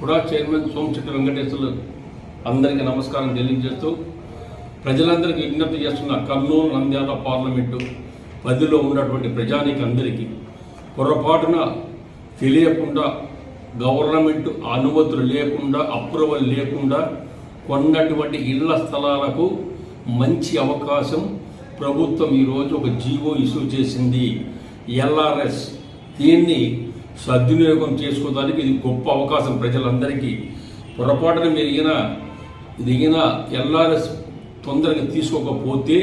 కూడా చైర్మన్ సోమశెట్టి వెంకటేశ్వర్లు అందరికీ నమస్కారం తెలియజేస్తూ ప్రజలందరికీ విజ్ఞప్తి చేస్తున్న కర్నూలు నంద్యాల పార్లమెంటు పరిధిలో ఉన్నటువంటి ప్రజానికి అందరికీ పొరపాటున తెలియకుండా గవర్నమెంట్ అనుమతులు లేకుండా అప్రూవల్ లేకుండా కొన్నటువంటి ఇళ్ళ స్థలాలకు మంచి అవకాశం ప్రభుత్వం ఈరోజు ఒక జీవో ఇష్యూ చేసింది. ఎల్ఆర్ఎస్. దీన్ని సద్వినియోగం చేసుకోవడానికి ఇది గొప్ప అవకాశం ప్రజలందరికీ. పొరపాటున మెరిగిన దిగిన ఎల్ఆర్ఎస్ తొందరగా తీసుకోకపోతే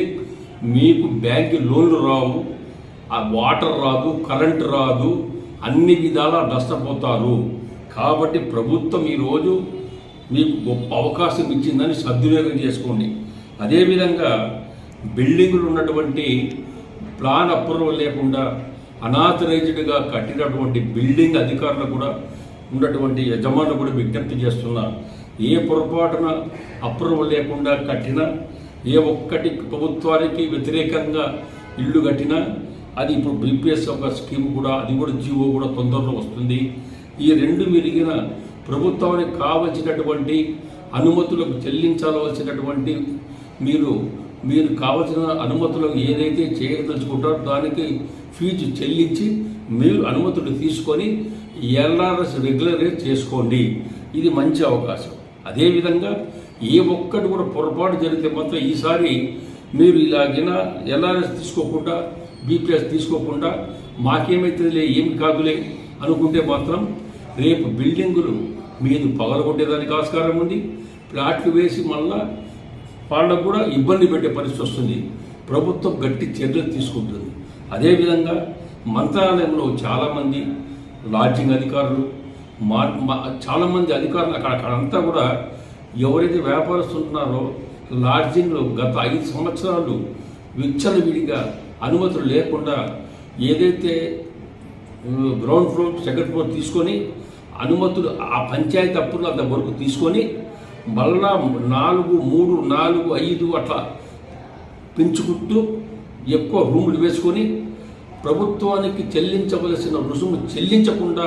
మీకు బ్యాంక్ లోన్లు రావు ఆ వాటర్ రాదు కరెంట్ రాదు అన్ని విధాలా నష్టపోతారు. కాబట్టి ప్రభుత్వం ఈరోజు మీకు గొప్ప అవకాశం ఇచ్చిందని సద్వినియోగం చేసుకోండి. అదేవిధంగా బిల్డింగులు ఉన్నటువంటి ప్లాన్ అప్రూవల్ లేకుండా అనాథరైజ్డ్గా కట్టినటువంటి బిల్డింగ్ అధికారులు కూడా ఉన్నటువంటి యజమానులు కూడా విజ్ఞప్తి చేస్తున్నా ఏ పొరపాటున అప్రూవల్ లేకుండా కట్టినా ఏ ఒక్కటి ప్రభుత్వానికి వ్యతిరేకంగా ఇల్లు కట్టినా అది ఇప్పుడు బీపీఎస్ ఒక స్కీమ్ కూడా అది కూడా జీవో కూడా తొందరలో వస్తుంది. ఈ రెండు మెరిగిన ప్రభుత్వానికి కావలసినటువంటి అనుమతులకు చెల్లించవలసినటువంటి మీరు మీరు కావలసిన అనుమతులు ఏదైతే చేయదలుచుకుంటారో దానికి ఫీజు చెల్లించి మీరు అనుమతులు తీసుకొని ఎల్ఆర్ఎస్ రెగ్యులరైజ్ చేసుకోండి. ఇది మంచి అవకాశం. అదేవిధంగా ఏ ఒక్కటి కూడా పొరపాటు జరిగితే మాత్రం ఈసారి మీరు ఇలాగిన ఎల్ఆర్ఎస్ తీసుకోకుండా బీపీఎస్ తీసుకోకుండా మాకేమైతుందిలే ఏమి కాదులే అనుకుంటే మాత్రం రేపు బిల్డింగులు మీరు పగలగొట్టేదానికి ఆస్కారం ఉంది. ప్లాట్లు వేసి మళ్ళా వాళ్ళకు కూడా ఇబ్బంది పెట్టే పరిస్థితి వస్తుంది. ప్రభుత్వం గట్టి చర్యలు తీసుకుంటుంది. అదేవిధంగా మంత్రాలయంలో చాలామంది లాడ్జింగ్ అధికారులు మా చాలామంది అధికారులు అక్కడ అక్కడంతా కూడా ఎవరైతే వ్యాపారస్తులు ఉన్నారో లాడ్జింగ్లో గత ఐదు సంవత్సరాలు విచ్చలవిడిగా అనుమతులు లేకుండా ఏదైతే గ్రౌండ్ ఫ్లోర్ సెకండ్ ఫ్లోర్ తీసుకొని అనుమతులు ఆ పంచాయతీ అప్పులు అంత వరకు తీసుకొని మళ్ళా నాలుగు మూడు నాలుగు ఐదు అట్లా పెంచుకుంటూ ఎక్కువ రూములు వేసుకొని ప్రభుత్వానికి చెల్లించవలసిన రుసుము చెల్లించకుండా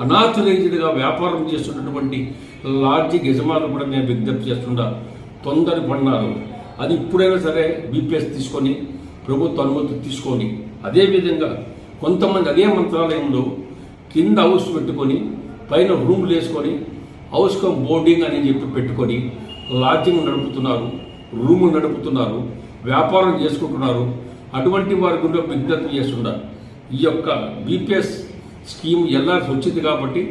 అనాథరైజ్డ్గా వ్యాపారం చేస్తున్నటువంటి లాడ్జి యజమానులు కూడా నేను విజ్ఞప్తి చేస్తుండా తొందరగా పడినారు. అది ఇప్పుడైనా సరే బీపీఎస్ తీసుకొని ప్రభుత్వ అనుమతి తీసుకొని అదేవిధంగా కొంతమంది అదే మంత్రాలయంలో కింద హౌస్ పెట్టుకొని పైన రూమ్లు వేసుకొని హౌస్ కమ్ బోర్డింగ్ అని చెప్పి పెట్టుకొని లాడ్జింగ్ నడుపుతున్నారు రూములు నడుపుతున్నారు వ్యాపారం చేసుకుంటున్నారు. అటువంటి వారి గురించి విజ్ఞప్తి చేస్తున్నారు ఈ యొక్క బీపీఎస్ స్కీమ్ ఎల్ఆర్స్ వచ్చింది కాబట్టి